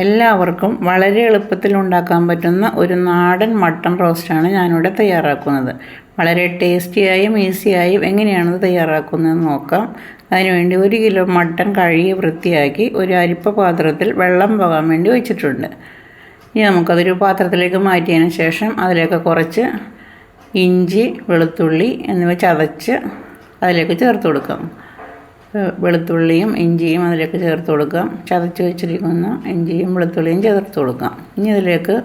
എല്ലാവർക്കും വളരെ എളുപ്പത്തിൽ ഉണ്ടാക്കാൻ പറ്റുന്ന ഒരു നാടൻ മട്ടൺ റോസ്റ്റാണ് ഞാനിവിടെ തയ്യാറാക്കുന്നത്. വളരെ ടേസ്റ്റിയായും ഈസിയായും എങ്ങനെയാണത് തയ്യാറാക്കുന്നതെന്ന് നോക്കാം. അതിനുവേണ്ടി ഒരു കിലോ മട്ടൺ കഴുകി വൃത്തിയാക്കി ഒരു അരിപ്പ പാത്രത്തിൽ വെള്ളം പോകാൻ വേണ്ടി വെച്ചിട്ടുണ്ട്. ഇനി നമുക്കതൊരു പാത്രത്തിലേക്ക് മാറ്റിയതിന് ശേഷം അതിലേക്ക് കുറച്ച് ഇഞ്ചി വെളുത്തുള്ളി എന്നിവ ചതച്ച് അതിലേക്ക് ചേർത്ത് കൊടുക്കാം. വെളുത്തുള്ളിയും ഇഞ്ചിയും അതിലേക്ക് ചേർത്ത് കൊടുക്കാം. ചതച്ച് വെച്ചിരിക്കുന്ന ഇഞ്ചിയും വെളുത്തുള്ളിയും ചേർത്ത് കൊടുക്കാം. ഇനി ഇതിലേക്ക്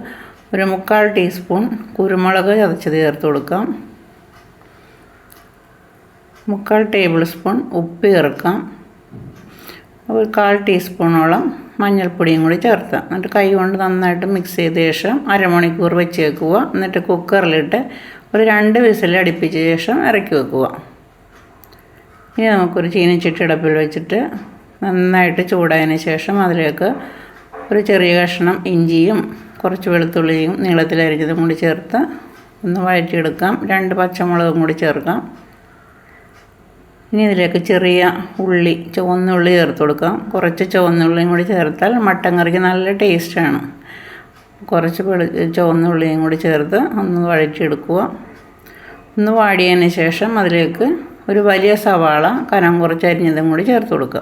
ഒരു മുക്കാൽ ടീസ്പൂൺ കുരുമുളക് ചതച്ചത് ചേർത്ത് കൊടുക്കാം. മുക്കാൽ ടേബിൾ സ്പൂൺ ഉപ്പ് ചേർക്കാം. ഒരു കാൽ ടീസ്പൂണോളം മഞ്ഞൾപ്പൊടിയും കൂടി ചേർത്താം. എന്നിട്ട് കൈ കൊണ്ട് നന്നായിട്ട് മിക്സ് ചെയ്ത ശേഷം അരമണിക്കൂർ വെച്ച് വെക്കുക. എന്നിട്ട് കുക്കറിലിട്ട് ഒരു രണ്ട് വിസിൽ അടുപ്പിച്ച ശേഷം ഇറക്കി വെക്കുക. ഇനി നമുക്കൊരു ചീനച്ചട്ടി അടുപ്പിൽ വെച്ചിട്ട് നന്നായിട്ട് ചൂടായതിന് ശേഷം അതിലേക്ക് ഒരു ചെറിയ കഷ്ണം ഇഞ്ചിയും കുറച്ച് വെളുത്തുള്ളിയും നീളത്തിലരിഞ്ഞതും കൂടി ചേർത്ത് ഒന്ന് വഴറ്റിയെടുക്കാം. രണ്ട് പച്ചമുളകും കൂടി ചേർക്കാം. ഇനി ഇതിലേക്ക് ചെറിയ ഉള്ളി ചുവന്ന ഉള്ളി ചേർത്ത് കൊടുക്കാം. കുറച്ച് ചുവന്ന ഉള്ളിയും കൂടി ചേർത്താൽ മട്ടൻ കറിക്ക് നല്ല ടേസ്റ്റാണ് കുറച്ച് വെളു ചുവന്ന ഉള്ളിയും കൂടി ചേർത്ത് ഒന്ന് വഴറ്റിയെടുക്കുക. ഒന്ന് വാടിയതിന് ശേഷം അതിലേക്ക് ഒരു വലിയ സവാള കനം കുറച്ച് അരിഞ്ഞതും കൂടി ചേർത്ത് കൊടുക്കുക.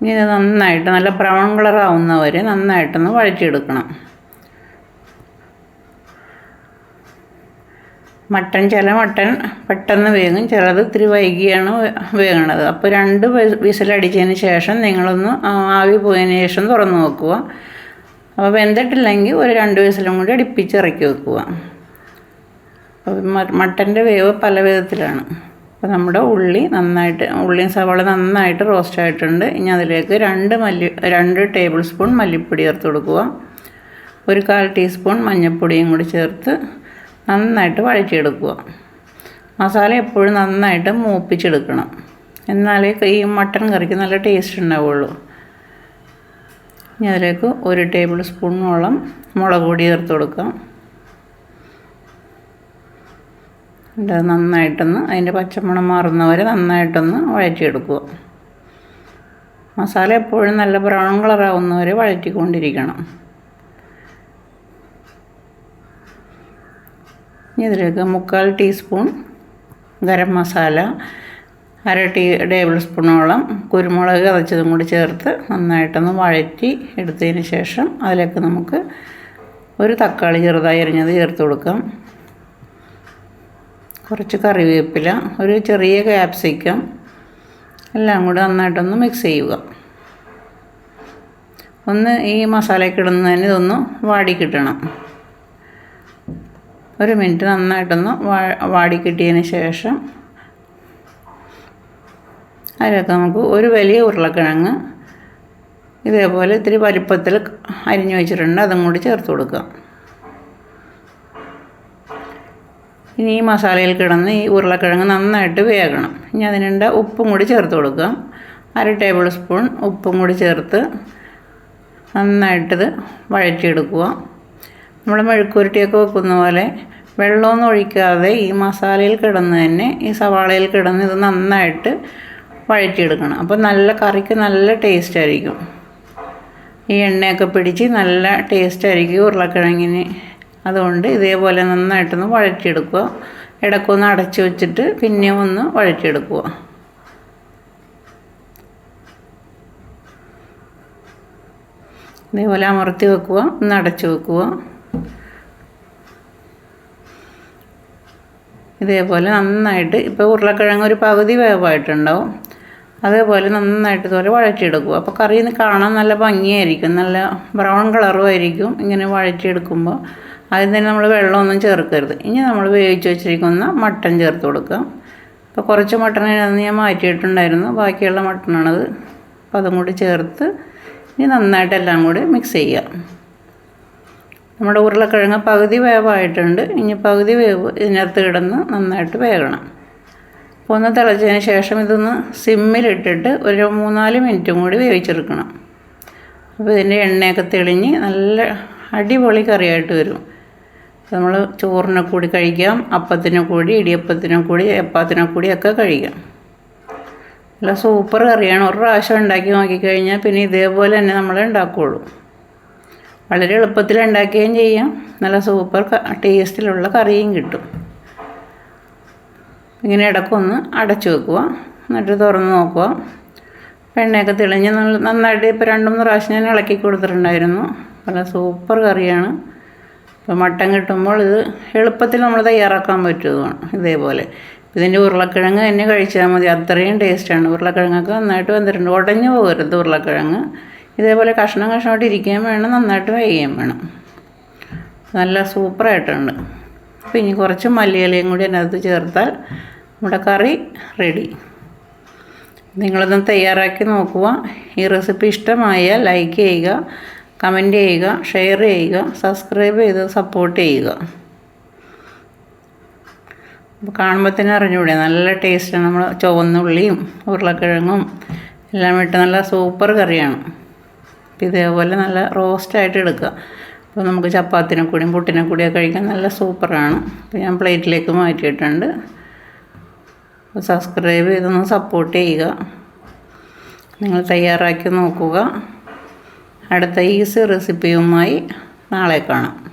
ഇനി ഇത് നന്നായിട്ട് നല്ല ബ്രൗൺ കളർ ആവുന്നവരെ നന്നായിട്ടൊന്ന് വഴറ്റിയെടുക്കണം. മട്ടൻ ചില മട്ടൻ പെട്ടെന്ന് വേകും ചിലത് ഇത്തിരി വൈകിയാണ് വേകണത്. അപ്പോൾ രണ്ട് വിസിലടിച്ചതിന് ശേഷം നിങ്ങളൊന്ന് ആവി പോയതിന് ശേഷം തുറന്ന് നോക്കുക അപ്പോൾ വെന്തിട്ടില്ലെങ്കിൽ ഒരു രണ്ട് വിസിലും കൂടി അടുപ്പിച്ച് ഇറക്കി വെക്കുക. മട്ടന്റെ വേവ് പല വിധത്തിലാണ്. അപ്പോൾ നമ്മുടെ ഉള്ളി നന്നായിട്ട് ഉള്ളിയും സവാള നന്നായിട്ട് റോസ്റ്റ് ആയിട്ടുണ്ട്. ഇനി അതിലേക്ക് രണ്ട് മല്ലി രണ്ട് ടേബിൾ സ്പൂൺ മല്ലിപ്പൊടി ചേർത്ത് കൊടുക്കുക. ഒരു കാൽ ടീസ്പൂൺ മഞ്ഞൾപ്പൊടിയും കൂടി ചേർത്ത് നന്നായിട്ട് വഴറ്റിയെടുക്കുക. മസാല എപ്പോഴും നന്നായിട്ട് മൂപ്പിച്ചെടുക്കണം. എന്നാലേ ഈ മട്ടൻ കറിക്ക് നല്ല ടേസ്റ്റ് ഉണ്ടാവുള്ളൂ. ഇനി അതിലേക്ക് ഒരു ടേബിൾ സ്പൂണോളം മുളക് പൊടി ചേർത്ത് കൊടുക്കാം. ഇത് നന്നായിട്ടൊന്ന് അതിന്റെ പച്ചമണം മാറുന്ന വരെ നന്നായിട്ടൊന്ന് വഴറ്റിയെടുക്കുക. മസാല എപ്പോഴും നല്ല ബ്രൗൺ കളറാവുന്നവരെ വഴറ്റിക്കൊണ്ടിരിക്കണം. ഇനി ഇതിലേക്ക് മുക്കാൽ ടീസ്പൂൺ ഗരം മസാല അര ടീ ടേബിൾ സ്പൂണോളം കുരുമുളക് അതച്ചതും കൂടി ചേർത്ത് നന്നായിട്ടൊന്ന് വഴറ്റി എടുത്തതിന് ശേഷം അതിലേക്ക് നമുക്ക് ഒരു തക്കാളി ചെറുതായി അരിഞ്ഞത് ചേർത്ത് കൊടുക്കാം. കുറച്ച് കറിവേപ്പില ഒരു ചെറിയ ക്യാപ്സിക്കം എല്ലാം കൂടി നന്നായിട്ടൊന്ന് മിക്സ് ചെയ്യുക. ഒന്ന് ഈ മസാലയ്ക്ക് ഇടുന്നതിന് ഇതൊന്ന് വാടി കിട്ടണം. ഒരു മിനിറ്റ് നന്നായിട്ടൊന്ന് വാടി കിട്ടിയതിന് ശേഷം അതിലേക്ക് നമുക്ക് ഒരു വലിയ ഉരുളക്കിഴങ്ങ് ഇതേപോലെ ഇത്തിരി വലിപ്പത്തിൽ അരിഞ്ഞു വെച്ചിട്ടുണ്ട് അതും കൂടി ചേർത്ത് കൊടുക്കാം ഇനി ഈ മസാലയിൽ കിടന്ന് ഈ ഉരുളക്കിഴങ്ങ് നന്നായിട്ട് വേകണം. ഇനി അതിനുണ്ട ഉപ്പും കൂടി ചേർത്ത് കൊടുക്കാം. അര ടേബിൾ സ്പൂൺ ഉപ്പും കൂടി ചേർത്ത് നന്നായിട്ടിത് വഴറ്റിയെടുക്കുക. നമ്മൾ മെഴുക്കുരുട്ടിയൊക്കെ വെക്കുന്ന പോലെ വെള്ളമൊന്നും ഒഴിക്കാതെ ഈ മസാലയിൽ കിടന്ന് തന്നെ ഈ സവാളയിൽ കിടന്ന് ഇത് നന്നായിട്ട് വഴറ്റിയെടുക്കണം. അപ്പോൾ നല്ല കറിക്ക് നല്ല ടേസ്റ്റ് ആയിരിക്കും. ഈ എണ്ണയൊക്കെ പിടിച്ച് നല്ല ടേസ്റ്റ് ആയിരിക്കും ഉരുളക്കിഴങ്ങിന് അതുകൊണ്ട് ഇതേപോലെ നന്നായിട്ടൊന്ന് വഴറ്റിയെടുക്കുക. ഇടക്കൊന്ന് അടച്ചു വെച്ചിട്ട് പിന്നെ ഒന്ന് വഴറ്റിയെടുക്കുക. ഇതേപോലെ അമർത്തി വെക്കുക ഒന്ന് അടച്ചു വെക്കുക. ഇതേപോലെ നന്നായിട്ട് ഇപ്പോൾ ഉരുളക്കിഴങ്ങ് ഒരു പകുതി വേവായിട്ടുണ്ടാവും. അതേപോലെ നന്നായിട്ട് ഇതുപോലെ വഴറ്റിയെടുക്കുക. അപ്പോൾ കറി കാണാൻ നല്ല ഭംഗിയായിരിക്കും. നല്ല ബ്രൗൺ കളറും ആയിരിക്കും ഇങ്ങനെ വഴറ്റിയെടുക്കുമ്പോൾ ആദ്യം തന്നെ നമ്മൾ വെള്ളമൊന്നും ചേർക്കരുത്. ഇനി നമ്മൾ വേവിച്ച് വെച്ചിരിക്കുന്ന മട്ടൺ ചേർത്ത് കൊടുക്കുക അപ്പോൾ കുറച്ച് മട്ടൺ അതിനകത്ത് ഞാൻ മാറ്റിയിട്ടുണ്ടായിരുന്നു. ബാക്കിയുള്ള മട്ടണാണത് അപ്പോൾ അതും കൂടി ചേർത്ത് ഇനി നന്നായിട്ട് എല്ലാം കൂടി മിക്സ് ചെയ്യുക നമ്മുടെ ഉരുളക്കിഴങ്ങ് പകുതി വേവായിട്ടുണ്ട്. ഇനി പകുതി വേവ് ഇതിനകത്ത് കിടന്ന് നന്നായിട്ട് വേകണം. അപ്പോൾ ഒന്ന് തിളച്ചതിന് ശേഷം ഇതൊന്ന് സിമ്മിലിട്ടിട്ട് ഒരു മൂന്നാൽ മിനിറ്റും കൂടി വേവിച്ചെടുക്കണം. അപ്പോൾ ഇതിന്റെ എണ്ണയൊക്കെ തെളിഞ്ഞ് നല്ല അടിപൊളി കറിയായിട്ട് വരും. നമ്മൾ ചോറിനെ കൂടി കഴിക്കാം അപ്പത്തിനെ കൂടി ഇടിയപ്പത്തിനെ കൂടി അപ്പത്തിനെ കൂടി ഒക്കെ കഴിക്കാം. നല്ല സൂപ്പർ കറിയാണ്. ഒരു പ്രാവശ്യം ഉണ്ടാക്കി നോക്കിക്കഴിഞ്ഞാൽ പിന്നെ ഇതേപോലെ തന്നെ നമ്മൾ ഉണ്ടാക്കുകയുള്ളൂ വളരെ എളുപ്പത്തിൽ ഉണ്ടാക്കുകയും ചെയ്യാം. നല്ല സൂപ്പർ ടേസ്റ്റിലുള്ള കറിയും കിട്ടും. ഇങ്ങനെ ഇടക്കൊന്ന് അടച്ചു വെക്കുക. എന്നിട്ട് തുറന്ന് നോക്കുക. എണ്ണയൊക്കെ തെളിഞ്ഞ് നന്നായിട്ട് ഇപ്പോൾ രണ്ടുമൂന്ന് പ്രാവശ്യം ഞാൻ ഇളക്കി കൊടുത്തിട്ടുണ്ടായിരുന്നു. നല്ല സൂപ്പർ കറിയാണ്. ഇപ്പോൾ മട്ടൻ കിട്ടുമ്പോൾ ഇത് എളുപ്പത്തിൽ നമ്മൾ തയ്യാറാക്കാൻ പറ്റുന്നതാണ് ഇതേപോലെ. ഇതിന്റെ ഉരുളക്കിഴങ്ങ് തന്നെ കഴിച്ചാൽ മതി. അത്രയും ടേസ്റ്റാണ് ഉരുളക്കിഴങ്ങൊക്കെ നന്നായിട്ട് വന്നിട്ടുണ്ട് ഉടഞ്ഞു പോകരുത് ഉരുളക്കിഴങ്ങ്. ഇതേപോലെ കഷ്ണം കഷ്ണമായിട്ട് ഇരിക്കുകയും വേണം. നന്നായിട്ട് വേകുകയും വേണം. നല്ല സൂപ്പറായിട്ടുണ്ട് അപ്പോൾ ഇനി കുറച്ച് മല്ലിയിലയും കൂടി അതിനകത്ത് ചേർത്താൽ നമ്മുടെ കറി റെഡി നിങ്ങളൊന്ന് തയ്യാറാക്കി നോക്കുക. ഈ റെസിപ്പി ഇഷ്ടമായാൽ ലൈക്ക് ചെയ്യുക. കമന്റ് ചെയ്യുക ഷെയർ ചെയ്യുക സബ്സ്ക്രൈബ് ചെയ്ത് സപ്പോർട്ട് ചെയ്യുക. അപ്പോൾ കാണുമ്പോൾ തന്നെ അറിഞ്ഞുകൂടെ നല്ല ടേസ്റ്റാണ് നമ്മൾ ചുവന്നുള്ളിയും ഉരുളക്കിഴങ്ങും എല്ലാം ഇട്ട് നല്ല സൂപ്പർ കറിയാണ്. അപ്പോൾ ഇതേപോലെ നല്ല റോസ്റ്റായിട്ട് എടുക്കുക. അപ്പോൾ നമുക്ക് ചപ്പാത്തിനെ കൂടിയും പുട്ടിനെ കൂടിയൊക്കെ കഴിക്കാൻ നല്ല സൂപ്പറാണ് അപ്പോൾ ഞാൻ പ്ലേറ്റിലേക്ക് മാറ്റിയിട്ടുണ്ട്. സബ്സ്ക്രൈബ് ചെയ്തൊന്ന് സപ്പോർട്ട് ചെയ്യുക. നിങ്ങൾ തയ്യാറാക്കി നോക്കുക. അടുത്ത ഈസി റെസിപ്പിയുമായി നാളെ കാണാം.